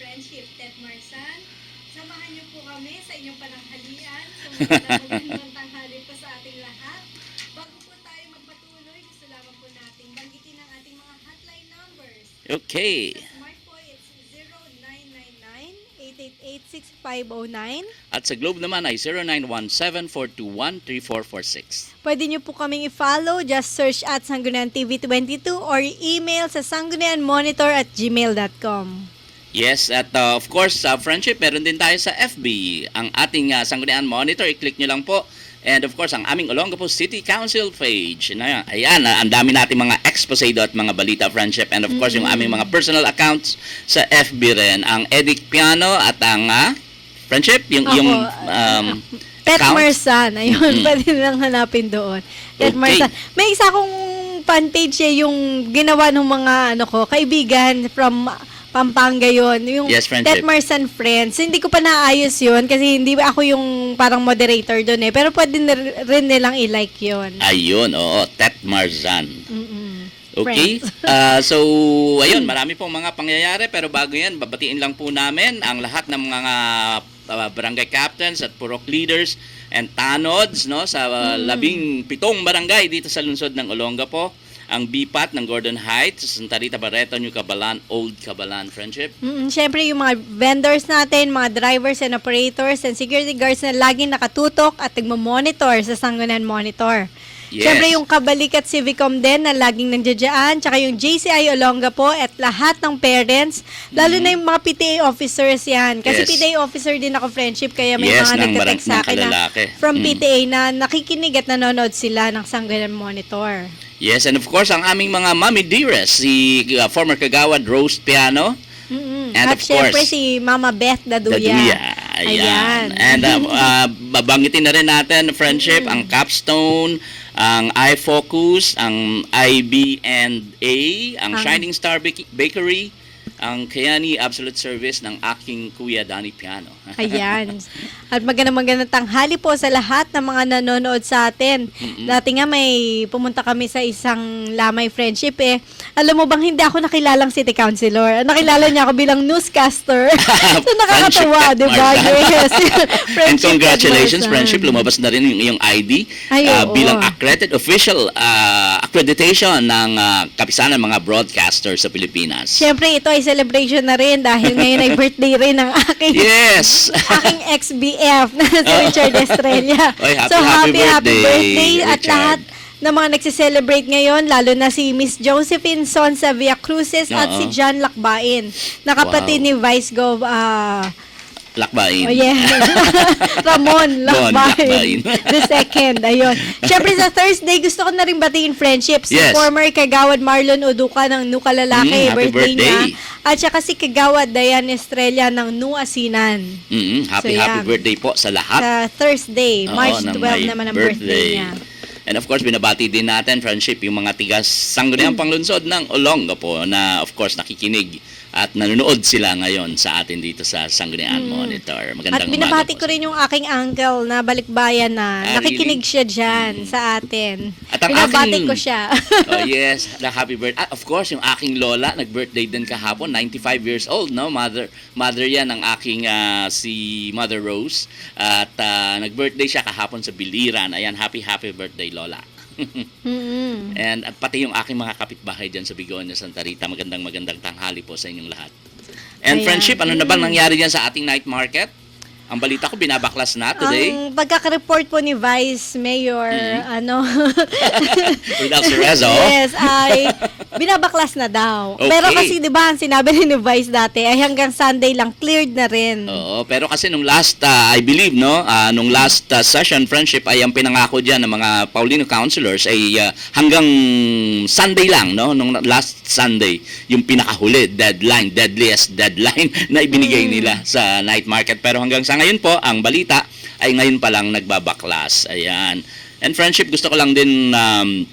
Friendship, Ted Marsan. Samahan niyo po kami sa inyong pananghalian. So magandang magandang tanghali po sa ating lahat. Bago po tayo magpatuloy, gusto lamang po nating banggitin ang ating mga hotline numbers. Okay. Sa Smart po, it's 0999-888-6509. At sa Globe naman ay 0917-421-3446. Pwede niyo po kaming i-follow. Just search at Sanggunian TV 22 or email sa sanggunianmonitor at gmail.com. Yes, at uh, of course, sa friendship, meron din tayo sa FB. Ang ating uh, Sanggunian Monitor, i-click nyo lang po. And of course, ang aming Olongapo City Council page. Na, ayan, ah, ang dami natin mga expose do at mga balita friendship. And of course, yung aming mga personal accounts sa FB rin. Ang Edic Piano at ang ah, friendship, yung, Ako, yung um, Ted. Marsan, ayun, Mm. pwede nilang hanapin doon. Ted Okay. Marsan. May isa kong fan page eh, yung ginawa ng mga ano ko, kaibigan from Pampanga yon yung Yes, friendship. Ted Marsan Friends. Hindi ko pa naayos yun kasi hindi ako yung parang moderator doon eh. Pero pwede na- rin nilang i-like yun. Ayun, oo, Tet Marzan. Mm-mm. Okay? Friends. Ah, so, ayun, marami pong mga pangyayari pero bago yan, babatiin lang po namin ang lahat ng mga ah, barangay captains at purok leaders and tanods no sa ah, labing pitong barangay dito sa lungsod ng Olongapo. Ang BPAT ng Gordon Heights, Santa Rita Barreto, New Cabalan, Old Cabalan Friendship. Mm, Siyempre, yung mga vendors natin, mga drivers and operators and security guards na laging nakatutok at nagmo-monitor sa Sanggunian Monitor. Yes. Siyempre, yung Kabalik at Civicom din na laging nandiyadyaan, tsaka yung JCI Olonga po at lahat ng parents, lalo na yung mga PTA officers yan. Kasi Mm-hmm. Yes. PTA officer din ako friendship, kaya may Yes, mga barang- sa akin na from Mm. PTA na nakikinig at nanonood sila ng Sanggunian Monitor. Yes, and of course, ang aming mga mami dearest, si ah, former Kagawad Rose Piano, Mm-mm. And At of syempre course, si Mama Beth Daduya. Daduya. Ayan. Ayan. And uh, uh, babanggitin na rin natin friendship, ang Capstone, ang iFocus, ang IB&A, ang Ang- Shining Star Bak- Bakery, ang Kayani Absolute Service ng aking kuya Danny Piano. Ayan. At magandang magandang tanghali po sa lahat ng mga nanonood sa atin. Dati nga may pumunta kami sa isang lamay friendship eh. Alam mo bang hindi ako nakilalang city councilor? Nakilala niya ako bilang newscaster. so nakakatawa, di ba? Yes. And congratulations, friendship. Lumabas na rin yung, yung ID Ay, uh, oo. bilang accredited official uh, accreditation ng uh, kapisanan mga broadcasters sa Pilipinas. Siyempre, ito ay celebration na rin dahil ngayon ay birthday rin ng aking Yes! aking ex-BF na si Richard Estrella. Oy, happy, so, happy birthday, birthday at lahat ng mga nagsiselebrate ngayon, lalo na si Miss Josephine Sonsa Via Cruces at Oo. si John Lakbain, na kapatid Wow. ni Vice Gov ah, Lakbain. Oh, yeah. Ramon Lakbain. The second. Ayun. Siyempre sa Thursday, gusto ko na rin batiin friendship. Si Yes. former Kagawad Marlon Uduka ng Nuka Lalaki, Mm, happy birthday, niya. birthday. At saka si Kagawad Diane Estrella ng Nu Asinan. Mm, happy So, happy yan. birthday po sa lahat. Sa Thursday, Oo, March ng 12 may naman ang birthday, niya. And of course, binabati din natin, friendship, yung mga tigas sangguniang Hmm. panglunsod ng Olongapo na of course nakikinig at nanonood sila ngayon sa atin dito sa Sangguniang Monitor. Hmm. At Magandang binabati ko rin yung aking uncle na balikbayan na Ah, nakikinig really? siya dyan sa atin. At ang binabati aking- ko siya. oh yes, the happy birthday. Ah, of course, yung aking lola, nag-birthday din kahapon, 95 years old, no? Mother mother yan ng aking ah, si Mother Rose. At ah, nag-birthday siya kahapon sa Biliran. Ayan, happy happy birthday lola. Mm-mm. And at pati yung aking mga kapitbahay dyan sa Bigonia, Santa Rita, magandang magandang tanghali po sa inyong lahat. And Ayan. friendship, ano na bang nangyari dyan sa ating night market? Ang balita ko, binabaklas na today. Ang pagkaka-report po ni Vice Mayor, Mm-hmm. ano, Without Cerezo. yes, ay binabaklas na daw. Okay. Pero kasi 'di ba, sinabi ni Vice dati ay hanggang Sunday lang cleared na rin. Oo, pero kasi nung last, ah, I believe, no, ah, nung last ah, session, friendship, ay ang pinangako dyan ng mga Paulino counselors ay ah, hanggang Sunday lang, no, nung last Sunday, yung pinakahuli, deadline, deadliest deadline na ibinigay nila sa night market. Pero hanggang sa ngayon po, ang balita ay ngayon pa lang nagbabaklas. Ayan. And friendship, gusto ko lang din um,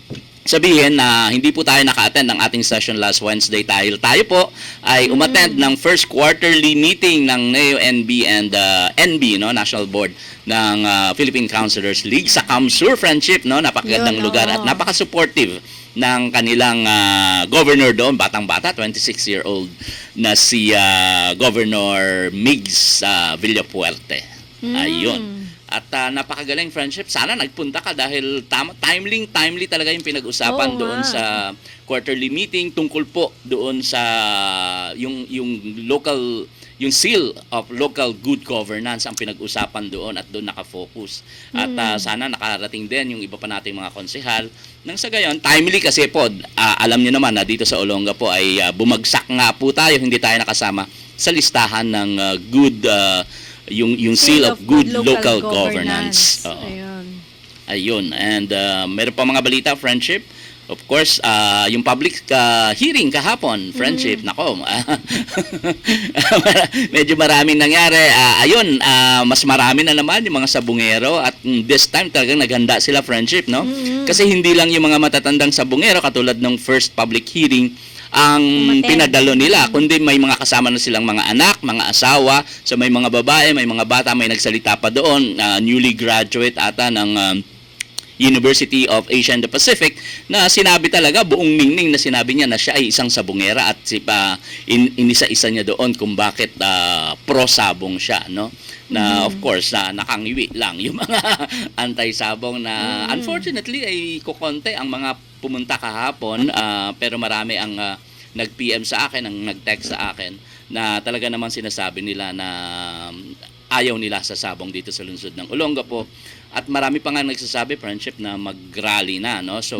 sabihin na hindi po tayo naka-attend ng ating session last Wednesday dahil tayo po ay umattend ng first quarterly meeting ng NEO-NB and uh, NB, no, National Board ng uh, Philippine Counselors League sa Kamsur Friendship, no, napakagandang lugar at napaka-supportive ng kanilang uh, governor doon, batang-bata, 26-year-old na si uh, Governor Migs uh, Villapuerte. Ayun. At ah, napakagaling friendship. Sana nagpunta ka dahil tama, timely, timely talaga yung pinag-usapan Oo doon sa quarterly meeting tungkol po doon sa yung yung local yung seal of local good governance ang pinag-usapan doon at doon nakafocus. At ah, sana nakarating din yung iba pa nating mga konsehal. Nang sa gayon, timely kasi po, ah, alam niyo naman na dito sa Olonga po ay ah, bumagsak nga po tayo, hindi tayo nakasama sa listahan ng ah, good ah, yung yung seal, of good, local, governance. Oo. Ayun. Ayun. And uh, meron pa mga balita, friendship. Of course, uh, yung public uh, hearing kahapon, friendship, nako. medyo maraming nangyari. Uh, ayun, uh, mas marami na naman yung mga sabungero at mm, this time talagang naghanda sila, friendship, no? Kasi hindi lang yung mga matatandang sabungero katulad ng first public hearing ang Umattend. pinadalo nila, kundi may mga kasama na silang mga anak, mga asawa, so may mga babae, may mga bata, may nagsalita pa doon, uh, newly graduate ata ng um, University of Asia and the Pacific na sinabi talaga buong ningning na sinabi niya na siya ay isang sabungera at si pa in, inisa-isa niya doon kung bakit ah, pro-sabong siya no? Na of course na nakangiwi lang yung mga anti-sabong na unfortunately ay kukonte ang mga pumunta kahapon ah, pero marami ang ah, nag-PM sa akin ang nag-text sa akin na talaga naman sinasabi nila na um, ayaw nila sa sabong dito sa lungsod ng Olongapo at marami pa nga nagsasabi friendship na mag-rally na no so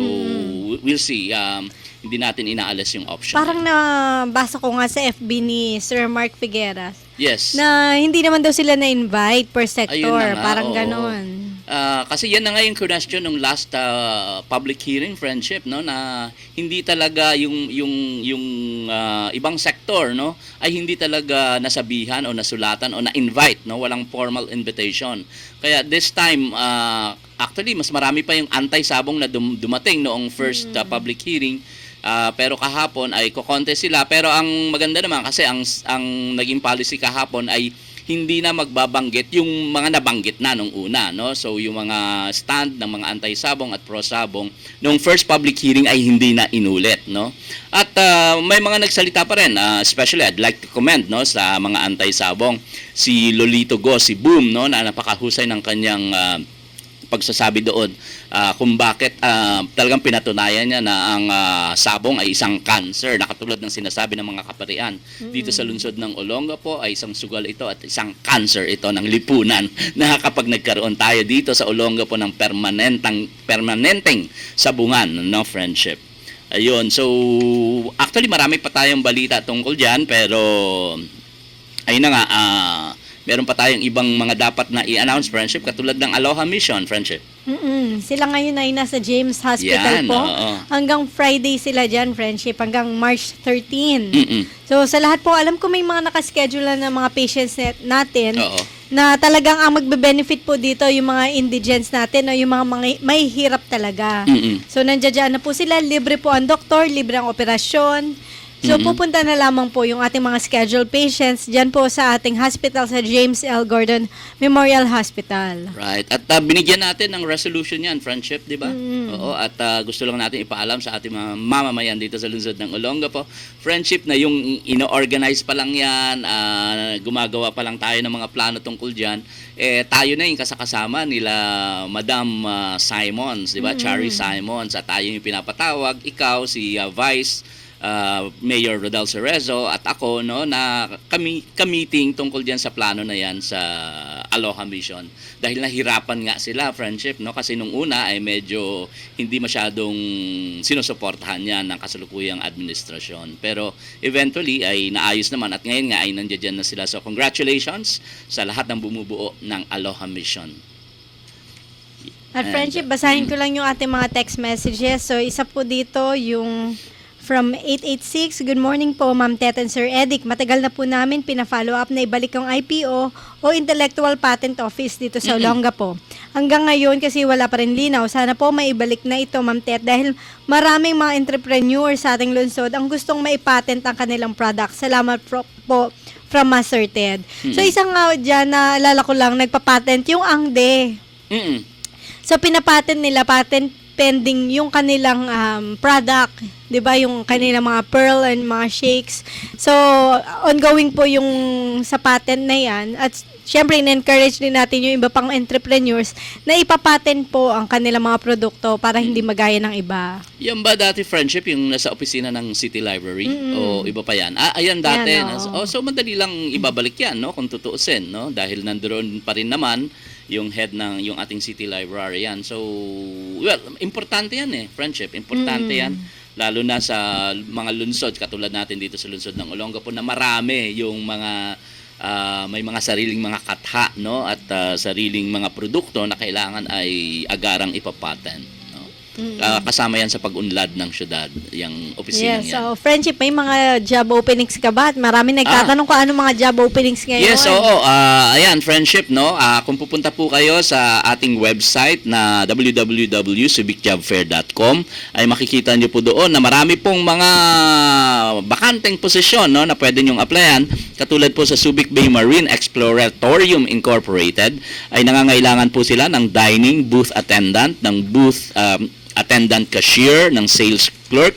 we'll see um, hindi natin inaalis yung option Parang nabasa ko nga sa FB ni Sir Mark Figueras yes na hindi naman daw sila na-invite per sector. Na nga, Parang oo. ganon. Ah, kasi yan na nga yung question ng last ah, public hearing friendship no na hindi talaga yung yung yung ah, ibang sektor no ay hindi talaga nasabihan o nasulatan o na-invite no walang formal invitation. Kaya this time ah, actually mas marami pa yung anti-sabong na dum- dumating noong first ah, public hearing. Ah, pero kahapon ay kokonte sila. Pero ang maganda naman kasi ang ang naging policy kahapon ay hindi na magbabanggit yung mga nabanggit na nung una no? So yung mga stand ng mga anti-sabong at pro-sabong nung first public hearing ay hindi na inulit no? At ah, may mga nagsalita pa rin ah, especially I'd like to comment no sa mga anti-sabong. Si Lolito Go si Boom no na napakahusay ng kanyang ah, pagsasabi doon ah, kung bakit ah, talagang pinatunayan niya na ang ah, sabong ay isang cancer na katulad ng sinasabi ng mga kaparian. Dito sa lungsod ng Olongapo ay isang sugal ito at isang cancer ito ng lipunan. Na kapag nagkaroon tayo dito sa Olongapo ng permanentang permanenteng sabungan no friendship. Ayun so actually marami pa tayong balita tungkol diyan pero ayun na nga, ah, meron pa tayong ibang mga dapat na i-announce friendship katulad ng Aloha Mission friendship. Mm-mm. Sila ngayon ay nasa James Hospital Yan, po. oo. Hanggang Friday sila dyan, friendship. Hanggang March 13. Mm-mm. So, sa lahat po, alam ko may mga nakaschedule na mga patients natin Oo. na talagang ang magbe-benefit po dito yung mga indigents natin o yung mga, mga may hirap talaga. Mm-mm. So, nandiyan na po sila. Libre po ang doktor, libre ang operasyon. So, pupunta na lamang po yung ating mga scheduled patients dyan po sa ating hospital sa James L. Gordon Memorial Hospital. Right. At ah, binigyan natin ng resolution yan, friendship, di ba? Mm. Oo. At ah, gusto lang natin ipaalam sa ating mga mamamayan dito sa lungsod ng Olongapo. Friendship na yung ino-organize pa lang yan, ah, gumagawa pa lang tayo ng mga plano tungkol dyan, eh, tayo na yung kasakasama nila Madam ah, Simons, di ba? Chari Simons. At tayo yung pinapatawag, ikaw, si ah, Vice, uh, Mayor Rodel Cerezo at ako no na kami ka-meeting tungkol diyan sa plano na yan sa Aloha Mission. Dahil nahirapan nga sila friendship no? Kasi nung una ay medyo hindi masyadong sinusuportahan yan ng kasalukuyang administrasyon. Pero eventually ay naayos naman at ngayon nga ay nandiyan na sila. So congratulations sa lahat ng bumubuo ng Aloha Mission. At friendship, basahin ko lang yung ating mga text messages. So, isa po dito yung from 886, Good morning po, Ma'am Tet and Sir Edic. Matagal na po namin pina-follow up na ibalik ang IPO o Intellectual Patent Office dito sa Olongapo. hanggang ngayon kasi wala pa rin linaw. Sana po maibalik na ito, Ma'am Tet, dahil maraming mga entrepreneurs sa ating lungsod ang gustong maipatent ang kanilang product. Salamat po from Master Ted. So isang nga dyan, naalala ko lang, nagpapatent yung Angde. Mm-mm. So pinapatent nila, patent pending yung kanilang um, product, 'di ba? Yung kanilang mga pearl and mga shakes. So ongoing po yung sa patent na 'yan at Siyempre, in-encourage din natin yung iba pang entrepreneurs na ipapatent po ang kanilang mga produkto para hindi magaya ng iba. Yan ba dati friendship yung nasa opisina ng City Library o iba pa yan? Ah, ayan dati. Yan, oo. oh, so madali lang ibabalik yan, no? Kung tutuusin, no? Dahil nandoon pa rin naman yung head ng yung ating City Librarian. So, well, importante yan eh, friendship. Importante yan. Lalo na sa mga lunsod, katulad natin dito sa lunsod ng Olongapo na marami yung mga ah, may mga sariling mga katha no at ah, sariling mga produkto na kailangan ay agarang ipapatent no Ah, kasama yan sa pag-unlad ng syudad, yung opisina Yes, yan. so friendship, may mga job openings ka ba? At marami nagtatanong kung ano mga job openings ngayon. Yes, oo. Ah, ayan, friendship, no? Ah, kung pupunta po kayo sa ating website na www.civicjobfair.com ay makikita niyo po doon na marami pong mga bakanteng posisyon, no, na pwede niyong applyan. Katulad po sa Subic Bay Marine Exploratorium Incorporated ay nangangailangan po sila ng dining booth attendant, ng booth um, attendant cashier, ng sales clerk,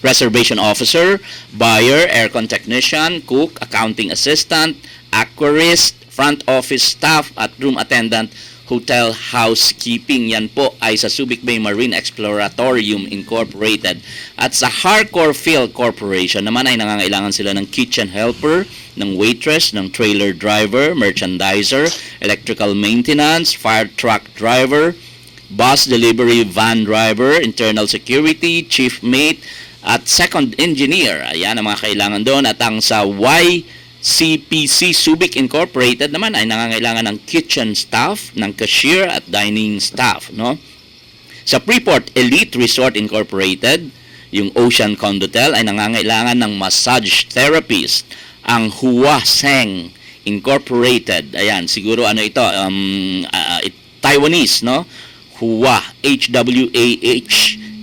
reservation officer, buyer, aircon technician, cook, accounting assistant, aquarist, front office staff at room attendant, hotel housekeeping. Yan po ay sa Subic Bay Marine Exploratorium Incorporated. At sa Harcor Field Corporation naman ay nangangailangan sila ng kitchen helper, ng waitress, ng trailer driver, merchandiser, electrical maintenance, fire truck driver, bus delivery van driver, internal security, chief mate, at second engineer. Ayan ang mga kailangan doon. At ang sa YCPC Subic Incorporated naman ay nangangailangan ng kitchen staff, ng cashier at dining staff. No? Sa Freeport Elite Resort Incorporated, yung Ocean Condotel ay nangangailangan ng massage therapist. Ang Hua Seng Incorporated, ayan, siguro ano ito, um, ah, it- Taiwanese, no? Hua, H-W-A-H,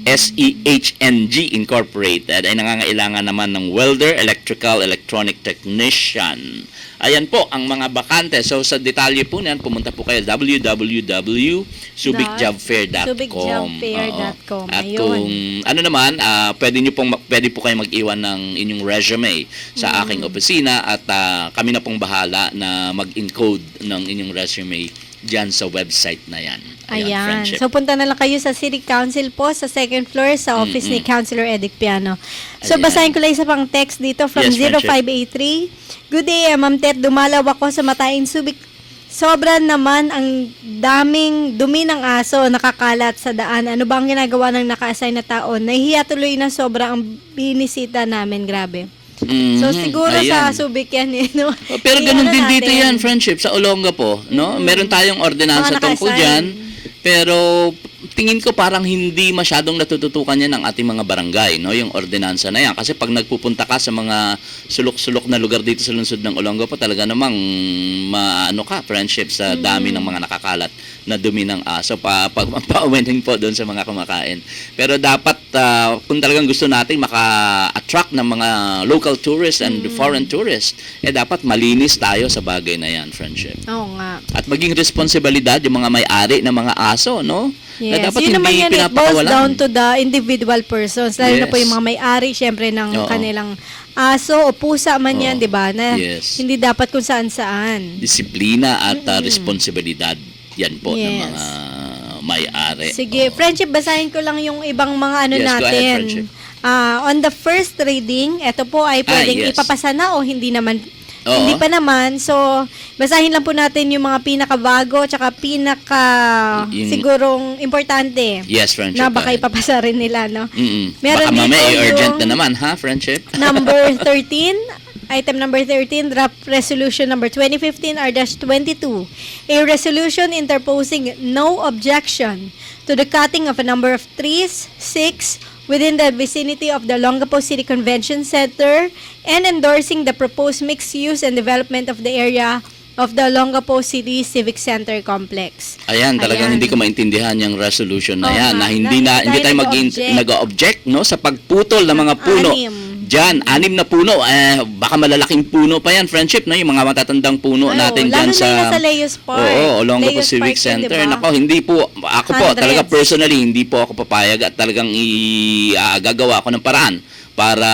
S-E-H-N-G Incorporated ay nangangailangan naman ng welder, electrical, electronic technician. Ayan po ang mga bakante. So sa detalye po niyan, pumunta po kayo www.subicjobfair.com. subicjobfair.com. Oo. At Ayun. kung ano naman, ah, pwede niyo pong pwede po kayo mag-iwan ng inyong resume sa Mm. aking opisina at ah, kami na pong bahala na mag-encode ng inyong resume diyan sa website na yan. Ayan. friendship. So, punta na lang kayo sa City Council po sa second floor sa office ni Councilor Edic Piano. So, Ayan. basahin ko lang isa pang text dito from Yes, friendship. 0583. Good day, eh, Ma'am Tet. Dumalaw ako sa Matain Subic. Sobra naman ang daming dumi ng aso nakakalat sa daan. Ano ba ang ginagawa ng naka-assign na tao? Nahihiya tuloy na sobra ang binisita namin. Grabe. So, Mhm. siguro sa Ayan. Subic yan eh. No? Oh, pero ganun ano din dito natin? yan, friendship, sa Olonga po, no? Meron tayong ordinansa tungkol naka-assign. dyan, pero tingin ko parang hindi masyadong natututukan yan ng ating mga barangay, no? Yung ordinansa na yan. Kasi pag nagpupunta ka sa mga sulok-sulok na lugar dito sa lungsod ng Olonga po, talaga namang maano ka, friendship, sa dami ng mga nakakalat na dumi ng aso, pa, pa, pauwining po doon sa mga kumakain. Pero dapat, ah, kung talagang gusto nating maka-attract ng mga local tourists and foreign tourists, eh dapat malinis tayo sa bagay na yan, friendship. Oo nga. At maging responsibilidad yung mga may-ari ng mga aso, no? Yes. Na dapat Yun naman hindi yan, it boils pinapakawalan. down to the individual persons. Lalo na po Yes. yung mga may-ari, syempre, ng Oo. kanilang aso o pusa man yan, Oo. di ba? Na Yes. hindi dapat kung saan-saan. Disiplina at ah, responsibilidad. Yan po ng Yes. mga may-ari. Sige, Oo. friendship, basahin ko lang yung ibang mga ano Yes, go ahead, natin. friendship. Ah, on the first reading, ito po ay pwedeng yes. ipapasa na o hindi naman Oo. Hindi pa naman. So, basahin lang po natin yung mga pinakabago tsaka pinaka Yung- sigurong importante Yes, friendship. na baka ipapasa rin nila, no? Mm-mm. Meron Baka mamaya yung- na naman, ha, friendship? number 13, item number 13, draft resolution number 2015-R-22, a resolution interposing no objection to the cutting of a number of trees, six, within the vicinity of the Longapo City Convention Center and endorsing the proposed mixed use and development of the area of the Olongapo City Civic Center Complex. Ayan, talagang Ayan. hindi ko maintindihan yung resolution na Oo yan na hindi na hindi tayo dahil mag nag-object. nag-object no sa pagputol ng mga puno. Anim. Diyan, anim na puno. Eh, baka malalaking puno pa yan, friendship, no? Yung mga matatandang puno Ay, natin dyan lalo sa... na yung nasa Leos Park. Oo, Olongapo Leos Civic Park yun, Center. diba? Nako, hindi po, ako po, Hundreds. talaga personally, hindi po ako papayag at talagang i, ah, gagawa ako ng paraan para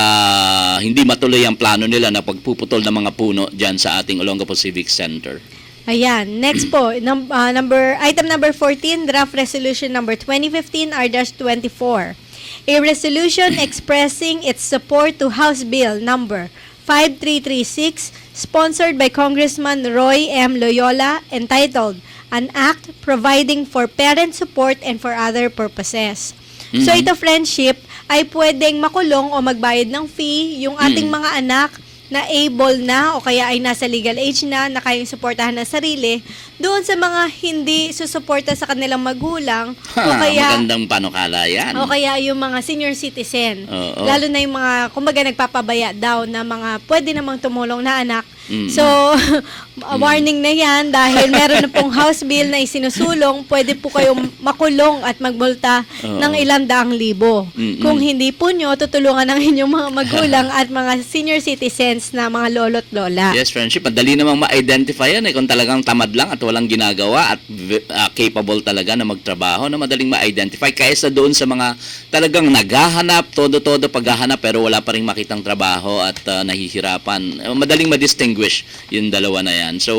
hindi matuloy ang plano nila na pagpuputol ng mga puno dyan sa ating Olongapo Civic Center. Ayan, next po, num- ah, number item number 14, draft resolution number 2015 R-24. A resolution expressing its support to House Bill number 5336 sponsored by Congressman Roy M. Loyola entitled An Act Providing for Parent Support and for Other Purposes. So Mhm. ito friendship ay pwedeng makulong o magbayad ng fee yung ating Mm. mga anak na able na o kaya ay nasa legal age na na kayang suportahan ng sarili doon sa mga hindi susuporta sa kanilang magulang o kaya Magandang panukala yan. o kaya yung mga senior citizen. Oo. Lalo na yung mga kumbaga nagpapabaya daw na mga pwede namang tumulong na anak. Mm. So, warning na yan dahil meron na pong house bill na isinusulong, pwede po kayong makulong at magmulta Oo. ng ilang daang libo. Mm-mm. Kung hindi po nyo, tutulungan ng inyong mga magulang at mga senior citizens na mga lolo't lola. Yes, friendship. Madali namang ma-identify yan eh. Kung talagang tamad lang at walang ginagawa at ah, capable talaga na magtrabaho na madaling ma-identify kaysa doon sa mga talagang naghahanap, todo-todo paghahanap pero wala pa rin makitang trabaho at ah, nahihirapan. Eh, Madaling ma-distinguish yung dalawa na yan. So,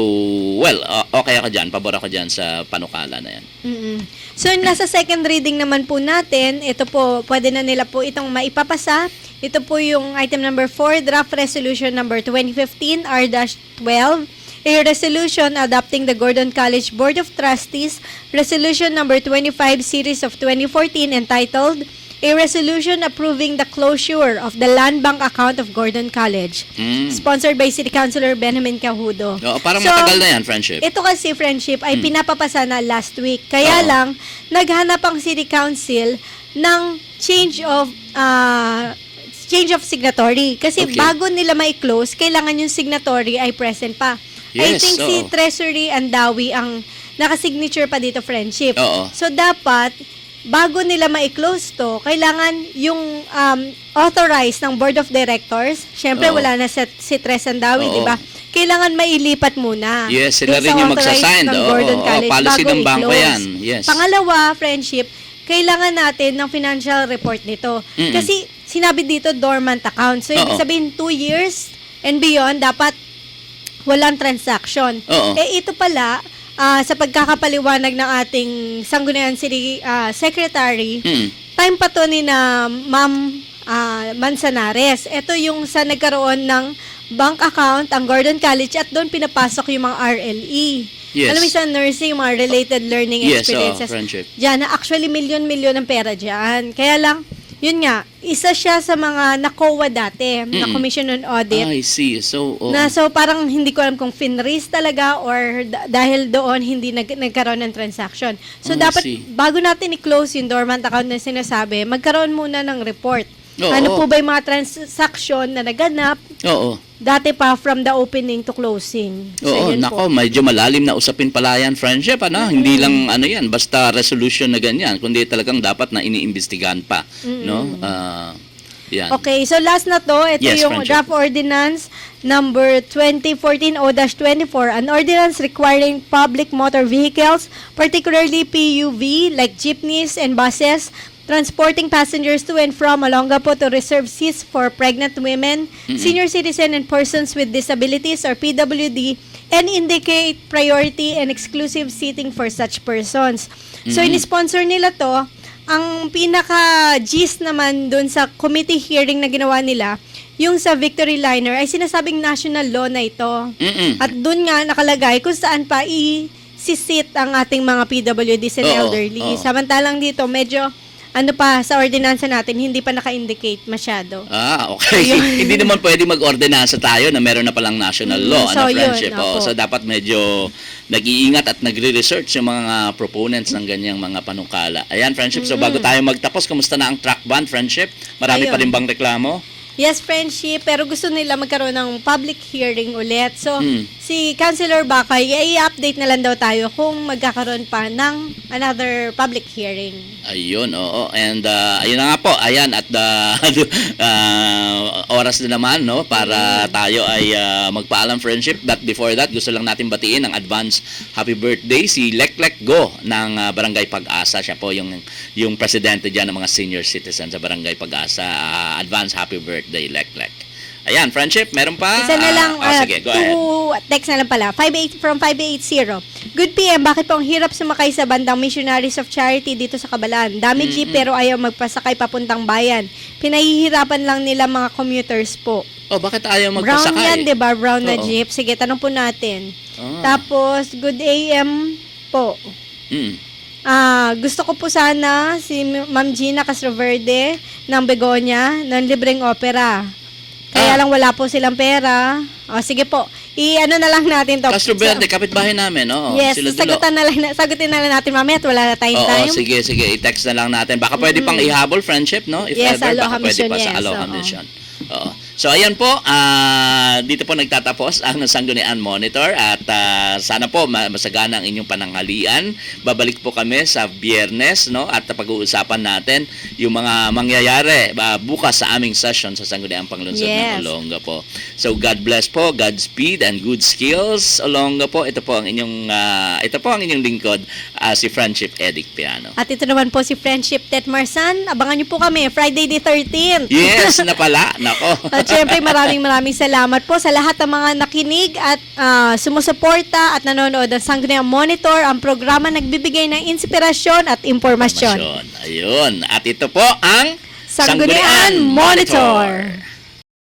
well, ah, okay ako dyan. Pabor ako dyan sa panukala na yan. mm So, nasa second reading naman po natin, ito po, pwede na nila po itong maipapasa. Ito po yung item number 4, draft resolution number 2015 R-12. A resolution adopting the Gordon College Board of Trustees, resolution number 25 series of 2014 entitled A resolution approving the closure of the land bank account of Gordon College. Mm. Sponsored by City Councilor Benjamin Cahudo. Oo, parang So, matagal na yan, friendship. ito kasi friendship ay Hmm. pinapapasa na last week. Kaya Oo. lang, naghanap ang City Council ng change of ah, change of signatory. Kasi Okay. bago nila mai-close, kailangan yung signatory ay present pa. I Yes, think si oo. Treasury and Dawi ang nakasignature pa dito friendship. Oo. So dapat bago nila ma-close to, kailangan yung um, authorized ng Board of Directors. Syempre Oo. wala na si, si Tres Andawi, Oo. di ba? Kailangan mailipat muna. Yes, sila dun rin sa yung authorized magsasign. ng Oo, Gordon oo, College policy bago ng bangko i-close. yan. Yes. Pangalawa, friendship, kailangan natin ng financial report nito. Mm-mm. Kasi sinabi dito dormant account. So, ibig Oo. sabihin, two years and beyond, dapat walang transaction. Oo. Eh, ito pala, ah, sa pagkakapaliwanag ng ating Sangguniang City ah, Secretary, Mm. time pa to ni na Ma'am ah, Manzanares. Ito yung sa nagkaroon ng bank account ang Gordon College at doon pinapasok yung mga RLE. Yes. Alam mo sa nursing, mga related learning Yes, oo, experiences. friendship. Diyan, actually milyon-milyon ang pera diyan. Kaya lang, yun nga, isa siya sa mga nakowa dati, na Mm-mm. Commission on Audit. I see. So, oo. Na so parang hindi ko alam kung finraise talaga or da- dahil doon hindi nag- nagkaroon ng transaction. Oh, So I dapat bago natin i-close yung dormant account na sinasabi, magkaroon muna ng report. Oo. ano po ba yung mga transaction na naganap Oo. dati pa from the opening to closing. So, Oo, yun nako, po. medyo malalim na usapin pala yan, friendship, ano? Hindi lang, ano yan, basta resolution na ganyan, kundi talagang dapat na iniimbestigahan pa, no? Ah, yan. Okay, so last na to, ito Yes, yung friendship. draft ordinance number 2014-0-24, an ordinance requiring public motor vehicles, particularly PUV, like jeepneys and buses, transporting passengers to and from Olongapo to reserve seats for pregnant women, senior citizen and persons with disabilities or PWD, and indicate priority and exclusive seating for such persons. So, Mhm. in-sponsor nila to, ang pinaka-gist naman dun sa committee hearing na ginawa nila, yung sa Victory Liner, ay sinasabing national law na ito. Mm-mm. At dun nga nakalagay kung saan pa i-sit ang ating mga PWDs and elderly. oo. Samantalang dito, medyo ano pa, sa ordinansa natin, hindi pa naka-indicate masyado. Ah, okay. Hindi naman pwede mag-ordinansa tayo na meron na palang national Mm, law, so ano, yun, friendship. opo. Oo, so, dapat medyo nag-iingat at nagre-research yung mga proponents ng ganyang mga panukala. Ayan, friendship. So, bago tayo magtapos, kamusta na ang track band, friendship? Marami pa Ayun. rin bang reklamo? Yes, friendship, pero gusto nila magkaroon ng public hearing ulit. So, Mm. Si Councilor Bakay, i-update na lang daw tayo kung magkakaroon pa ng another public hearing. Ayun, oo. And uh, ayun na nga po, ayan, at the uh, oras na naman, no, para tayo ay uh, magpaalam friendship. But before that, gusto lang natin batiin ng advance happy birthday si Leklek Go ng uh, Barangay Pag-asa. Siya po yung, yung presidente dyan ng mga senior citizens sa Barangay Pag-asa. Uh, advance happy birthday, Leklek. Ayan, friendship, meron pa? Isa na Ah, lang, oh, ah, sige, go ahead. two, text na lang pala, 58, from 580. Good PM, bakit po ang hirap sumakay sa bandang Missionaries of Charity dito sa Kabalan? Dami jeep pero ayaw magpasakay papuntang bayan. Pinahihirapan lang nila mga commuters po. Oh, bakit ayaw Brown magpasakay? yan, di ba? Brown na Oo. jeep. Sige, tanong po natin. Ah. Tapos, good AM po. Mm. Ah, gusto ko po sana si Ma'am Gina Castroverde ng Begonia ng libreng opera. Kaya Ah. lang wala po silang pera. O sige po. I-ano na lang natin to. Castro Verde, kapitbahay namin, no? yes, Sila dulo. sagutan na lang, sagutin na lang natin mamaya at wala na tayong Oo, time. sige, sige. I-text na lang natin. Baka pwede pang ihabol friendship, no? If Yes, ever, Aloha baka pwede Mission, pa sa yes, Aloha oo. Mission. Oo. So, ayan po. ah, dito po nagtatapos ang Sanggunian Monitor at ah, sana po ma- masagana ang inyong pananghalian. Babalik po kami sa biyernes, no? At pag-uusapan natin yung mga mangyayari ah, bukas sa aming session sa Sanggunian Panglungsod Yes. ng Olonga po. So, God bless po, Godspeed and good skills. Olonga po, ito po ang inyong ah, ito po ang inyong lingkod, ah, si Friendship Edic Piano. At ito naman po si Friendship Tet Marsan. Abangan niyo po kami Friday the 13th. Yes, na pala. Nako. At syempre maraming maraming salamat po sa lahat ng mga nakinig at ah, sumusuporta at nanonood ng Sangguniang Monitor, ang programa nagbibigay ng inspirasyon at impormasyon. Ayun. At ito po ang Sanggunian Monitor.